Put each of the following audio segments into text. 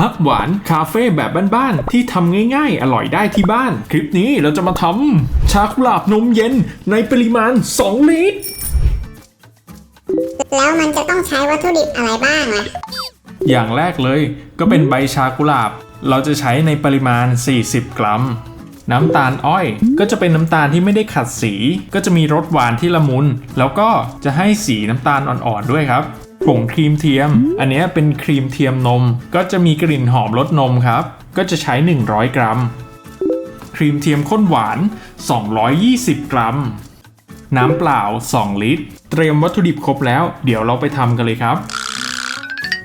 ฮักหวานคาเฟ่แบบบ้านๆที่ทำง่ายๆ อร่อยได้ที่บ้าน คลิปนี้เราจะมาทำชากุหลาบนมเย็นในปริมาณ 2 ลิตร แล้วมันจะต้องใช้วัตถุดิบอะไรบ้างล่ะ อย่างแรกเลยก็เป็นใบชากุหลาบ เราจะใช้ในปริมาณ 40 กรัม น้ำตาลอ้อย ก็จะเป็นน้ำตาลที่ไม่ได้ขัดสี ก็จะมีรสหวานที่ละมุน แล้วก็จะให้สีน้ำตาลอ่อนๆด้วยครับ ผงครีมเทียม อันเนี้ยเป็นครีมเทียมนม ก็จะมีกลิ่นหอมรสนมครับ ก็จะใช้ 100 กรัม ครีมเทียมข้นหวาน 220 กรัม น้ำเปล่า 2 ลิตร เตรียมวัตถุดิบครบแล้ว เดี๋ยวเราไปทำกันเลยครับ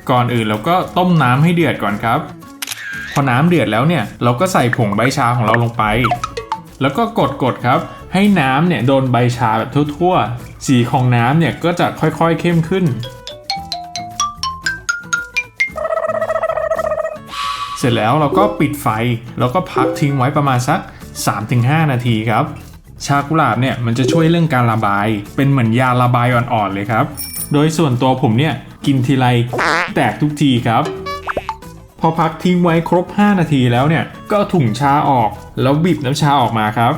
ก่อนอื่นเราก็ต้มน้ำให้เดือดก่อนครับ พอน้ำเดือดแล้วเนี่ยเราก็ใส่ผงใบชาของเราลงไป แล้วก็กดกดๆครับ ให้น้ำเนี่ยโดนใบชาแบบทั่วๆ สีของน้ำเนี่ยก็จะค่อยๆเข้มขึ้น เสร็จแล้วเราก็ปิดไฟ แล้วก็พักทิ้งไว้ประมาณสัก 3-5 นาทีครับ ชากุหลาบเนี่ยมันจะช่วยเรื่องการระบาย เป็นเหมือนยาระบายอ่อนๆเลยครับ โดยส่วนตัวผมเนี่ยกินทีไรแตกทุกทีครับ พอพักทิ้งไว้ครบ 5 นาทีแล้วเนี่ยก็ถุงชาออก แล้วบีบน้ำชาออกมาครับ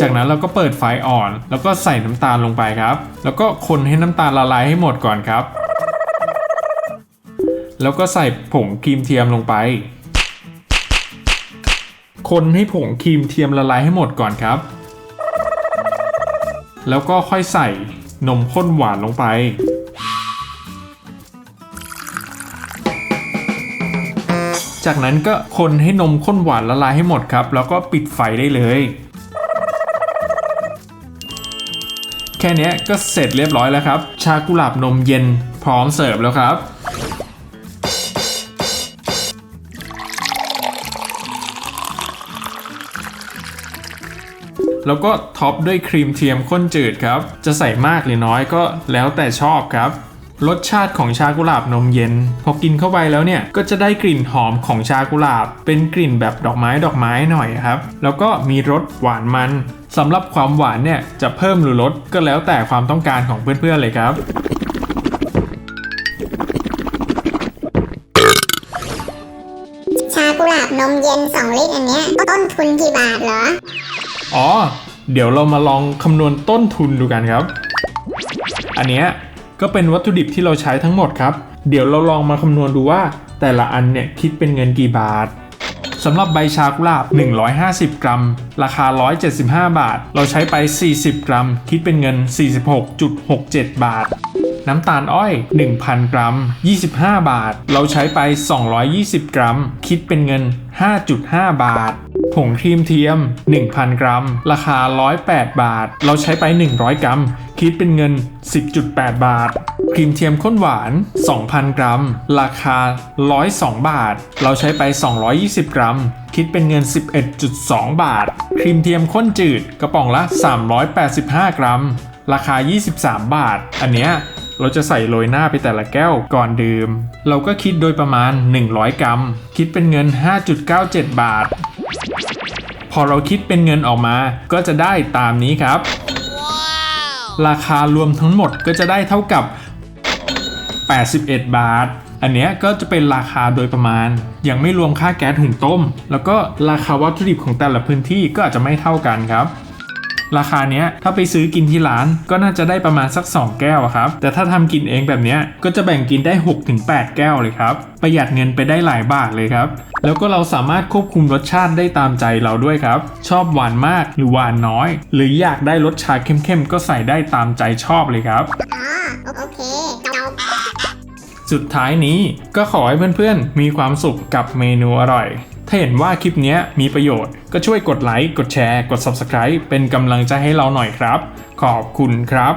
จากนั้นเราก็เปิดไฟอ่อน แล้วก็ใส่น้ำตาลลงไปครับ แล้วก็คนให้น้ำตาลละลายให้หมดก่อนครับ แล้วก็ใส่ผงครีมเทียมลงไป คนให้ผงครีมเทียมละลายให้หมดก่อนครับ แล้วก็ค่อยใส่นมข้นหวานลงไป จากนั้นก็คนให้นมข้นหวานละลายให้หมดครับ แล้วก็ปิดไฟได้เลย แค่นี้ก็เสร็จเรียบร้อยแล้วครับ ชากุหลาบนมเย็นพร้อมเสิร์ฟแล้วครับ แล้วก็ท็อปด้วยครีมเทียมข้นจืดครับ จะใส่มากหรือน้อยก็แล้วแต่ชอบครับ รสชาติของชากุหลาบนมเย็น พอกินเข้าไปแล้วเนี่ยก็จะได้กลิ่นหอมของชากุหลาบ เป็นกลิ่นแบบดอกไม้ดอกไม้หน่อยครับ แล้วก็มีรสหวานมันสำหรับความหวานเนี่ยจะเพิ่มหรือลดก็แล้วแต่ความต้องการของเพื่อนๆเลยครับชากุหลาบนมเย็น 2 ลิตรอันเนี้ยต้นทุนกี่บาทเหรอ อ๋อ เดี๋ยวเรามาลองคำนวณต้นทุนดูกันครับ อันเนี้ยก็เป็นวัตถุดิบที่เราใช้ทั้งหมดครับ เดี๋ยวเราลองมาคำนวณดูว่า แต่ละอันเนี่ยคิดเป็นเงินกี่บาทสำหรับใบชากุหลาบ 150 กรัม ราคา 175 บาท เราใช้ไป 40 กรัม คิดเป็นเงิน 46.67 บาท น้ำตาลอ้อย 1,000 กรัม 25 บาท เราใช้ไป 220 กรัม คิดเป็นเงิน 5.5 บาท ผงครีมเทียม 1,000 กรัม ราคา 108 บาท เราใช้ไป 100 กรัม คิดเป็นเงิน 10.8 บาท ครีมเทียมข้นหวาน 2,000 กรัม ราคา 102 บาท เราใช้ไป 220 กรัม คิดเป็นเงิน 11.2 บาท ครีมเทียมข้นจืดกระป๋องละ 385 กรัม ราคา 23 บาท อันเนี้ยเราจะใส่โรยหน้าไปแต่ละแก้วก่อนดื่ม เราก็คิดโดยประมาณ 100 กรัม คิดเป็นเงิน 5.97 บาท พอเราคิดเป็นเงินออกมาก็จะได้ตามนี้ครับ ราคารวมทั้งหมดก็จะได้เท่ากับ 81 บาท อันเนี้ยก็จะเป็นราคาโดยประมาณ ยังไม่รวมค่าแก๊สหุงต้ม แล้วก็ราคาวัตถุดิบของแต่ละพื้นที่ก็อาจจะไม่เท่ากันครับ ราคาเนี้ยถ้าไปซื้อกินที่ร้านก็น่าจะได้ประมาณสัก 2 แก้วอะครับ แต่ถ้าทำกินเองแบบเนี้ยก็จะแบ่งกินได้ 6-8 แก้วเลยครับ ประหยัดเงินไปได้หลายบาทเลยครับ แล้วก็เราสามารถควบคุมรสชาติได้ตามใจเราด้วยครับ ชอบหวานมากหรือหวานน้อย หรืออยากได้รสชาเข้มๆก็ใส่ได้ตามใจชอบเลยครับอ๋อโอเคจบสุดท้ายนี้ก็ขอให้เพื่อนๆ มีความสุขกับเมนูอร่อย ถ้าเห็นว่าคลิปนี้มีประโยชน์ก็ช่วยกดไลค์ กดแชร์ กด Subscribe เป็นกำลังใจให้เราหน่อยครับ ขอบคุณครับ